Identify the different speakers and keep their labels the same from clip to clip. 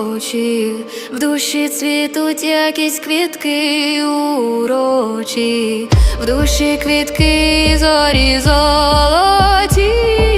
Speaker 1: очі, в душі цвітуть якісь квітки урочі, в душі квітки зорі золоті.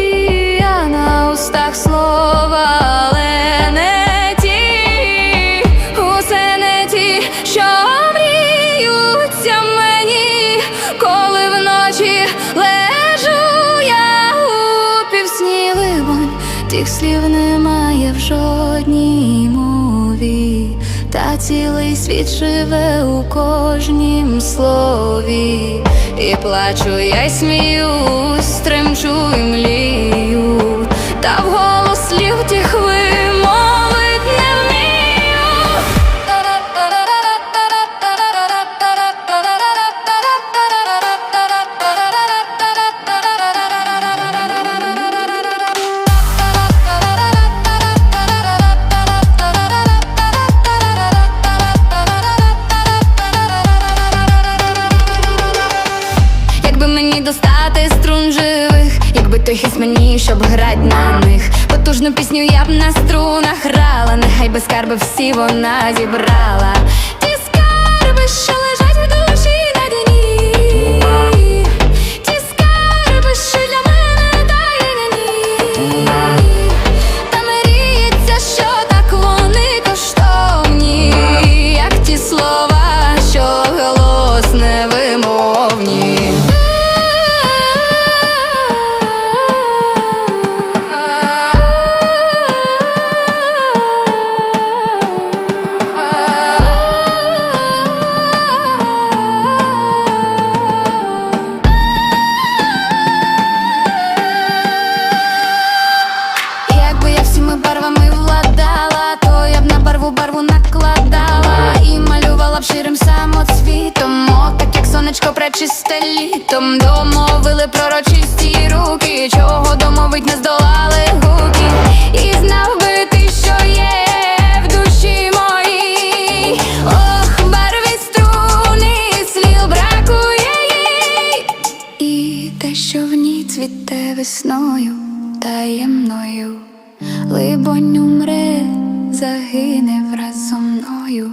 Speaker 1: Тих слів немає в жодній мові, та цілий світ живе у кожнім слові, і плачу, я й сміюсь, стремчу і млію, та вголос слів струн живих, якби той хіст мені, щоб грать на них. Потужну пісню я б на струнах грала, нехай би скарби всі вона зібрала. Ті скарби, що сонечко пречисте літом. Домовили пророчисті руки, чого домовить не здолали гуки. І знав би ти, що є в душі моїй. Ох, барві струни, слів бракує їй. І те, що в ній цвіте весною таємною, либонь умре, загине враз зо мною.